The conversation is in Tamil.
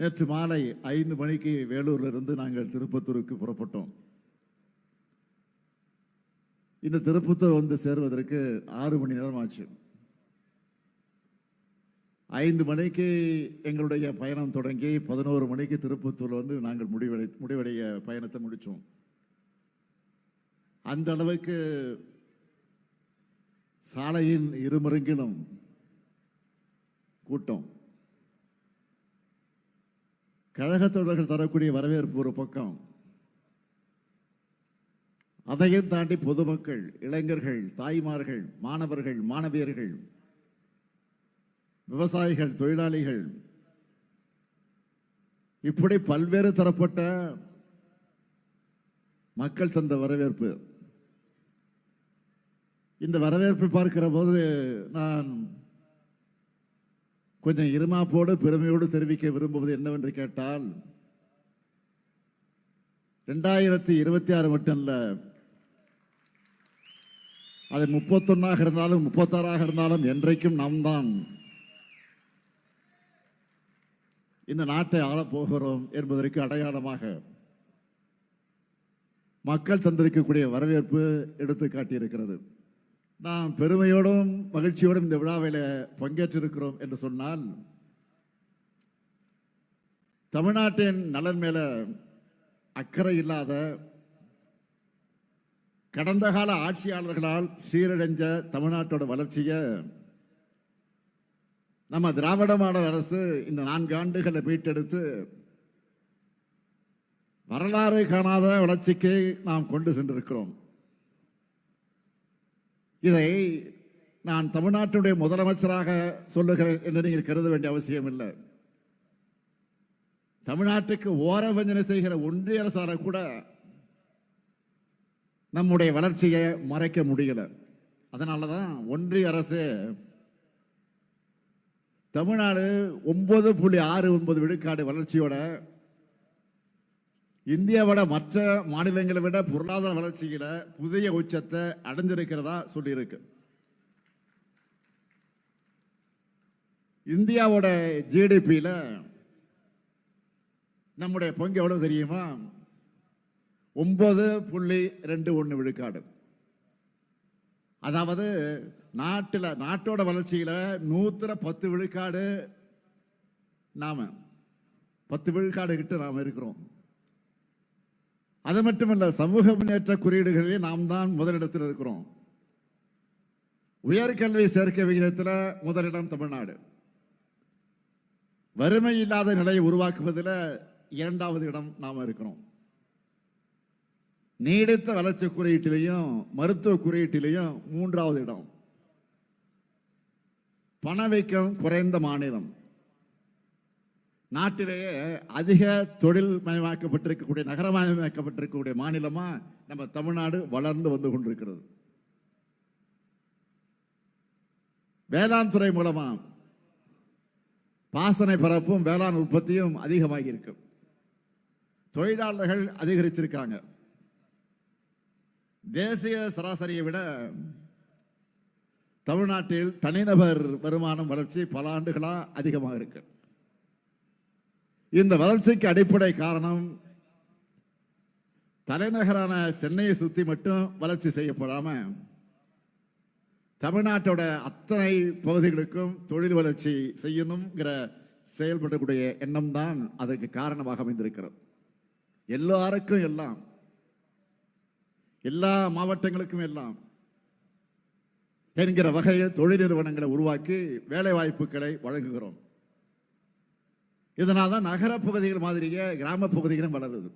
நேற்று மாலை ஐந்து மணிக்கு வேலூர்ல இருந்து நாங்கள் திருப்பத்தூருக்கு புறப்பட்டோம். இந்த திருப்பத்தூர் வந்து சேருவதற்கு ஆறு மணி நேரம் ஆச்சு ஐந்து மணிக்கு எங்களுடைய பயணம் தொடங்கி பதினோரு மணிக்கு திருப்பத்தூர் வந்து நாங்கள் முடிவடை முடிவடைய பயணத்தை முடித்தோம் அந்த அளவுக்கு சாலையின் இருமருங்கிலும் கூட்டம். கழகத்தோழர்கள் தரக்கூடிய வரவேற்பு ஒரு பக்கம். அதையும் தாண்டி பொதுமக்கள் இளைஞர்கள் தாய்மார்கள் மாணவர்கள் மாணவியர்கள் விவசாயிகள் தொழிலாளிகள் இப்படி பல்வேறு தரப்பட்ட மக்கள் தந்த வரவேற்பு. இந்த வரவேற்பை பார்க்கிற போது நான் கொஞ்சம் இருமாப்போடு பெருமையோடு தெரிவிக்க விரும்புவது என்னவென்று கேட்டால் ரெண்டாயிரத்தி இருபத்தி ஆறு மட்டும் இல்லை அது முப்பத்தொன்னாக இருந்தாலும் முப்பத்தாறாக இருந்தாலும் என்றைக்கும் நாம் தான் இந்த நாட்டை ஆளப்போகிறோம் என்பதற்கு அடையாளமாக மக்கள் தந்திருக்கக்கூடிய வரவேற்பு எடுத்து காட்டியிருக்கிறது நாம் பெருமையோடும் மகிழ்ச்சியோடும் இந்த விழாவில் பங்கேற்றிருக்கிறோம் என்று சொன்னால் தமிழ்நாட்டின் நலன் மேல அக்கறை இல்லாத கடந்த கால ஆட்சியாளர்களால் சீரடைஞ்ச தமிழ்நாட்டோட வளர்ச்சியை நம்ம திராவிட மாடல் அரசு இந்த நான்கு ஆண்டுகளை மீட்டெடுத்து வரலாறு காணாத வளர்ச்சிக்கு நாம் கொண்டு சென்றிருக்கிறோம். இதை நான் தமிழ்நாட்டுடைய முதலமைச்சராக சொல்லுகிறேன் என்று நீங்கள் கருத வேண்டிய அவசியம் இல்லை. தமிழ்நாட்டுக்கு ஓரவஞ்சனை செய்கிற ஒன்றிய அரசால கூட நம்முடைய வளர்ச்சியை மறைக்க முடியல. அதனாலதான் ஒன்றிய அரசு தமிழ்நாடு ஒன்பது புள்ளி ஆறு ஒன்பது விழுக்காடு வளர்ச்சியோட இந்தியாவோட மற்ற மாநிலங்களை விட பொருளாதார வளர்ச்சியில புதிய உச்சத்தை அடைஞ்சிருக்கிறதா சொல்லியிருக்கு. இந்தியாவோட ஜிடிபியில நம்முடைய பங்கு எவ்வளவு தெரியுமா? ஒன்பது புள்ளி ரெண்டு ஒன்று விழுக்காடு. அதாவது நாட்டில் நாட்டோட வளர்ச்சியில் நூத்துல பத்து விழுக்காடு நாம் பத்து விழுக்காடு கிட்ட நாம் இருக்கிறோம். அது மட்டுமல்ல சமூக முன்னேற்ற குறியீடுகளில் நாம் தான் முதலிடத்தில் இருக்கிறோம். உயர்கல்வி சேர்க்கை விகிதத்தில் முதலிடம் தமிழ்நாடு. வறுமை இல்லாத நிலையை உருவாக்குவதில் இரண்டாவது இடம் நாம் இருக்கிறோம். நீடித்த வளர்ச்சி குறியீட்டிலையும் மருத்துவ குறியீட்டிலையும் மூன்றாவது இடம். பணவீக்கம் குறைந்த மாநிலம். நாட்டிலேயே அதிக தொழில் மயமாக்கப்பட்டிருக்கக்கூடிய நகரமயமாக்கப்பட்டிருக்கக்கூடிய மாநிலமா நம்ம தமிழ்நாடு வளர்ந்து வந்து கொண்டிருக்கிறது. வேளாண் துறை மூலமாக பாசனை பரப்பும் வேளாண் உற்பத்தியும் அதிகமாகி இருக்கு தொழிலாளர்கள் அதிகரிச்சிருக்காங்க. தேசிய சராசரியை விட தமிழ்நாட்டில் தனிநபர் வருமானம் வளர்ச்சி பல ஆண்டுகளாக அதிகமாக இருக்குது இந்த வளர்ச்சிக்கு அடிப்படை காரணம் தலைநகரான சென்னையை சுற்றி மட்டும் வளர்ச்சி செய்யப்படாமல் தமிழ்நாட்டோட அத்தனை பகுதிகளுக்கும் தொழில் வளர்ச்சி செய்யணுங்கிற செயல்படக்கூடிய எண்ணம் தான் அதற்கு காரணமாக அமைந்திருக்கிறது. எல்லாருக்கும் எல்லாம் எல்லா மாவட்டங்களுக்கும் எல்லாம் என்கிற வகையில் தொழில் நிறுவனங்களை உருவாக்கி வேலை வாய்ப்புகளை வழங்குகிறோம். இதனால தான் நகர பகுதிகள் மாதிரியே கிராம பகுதிகளும் வளருது.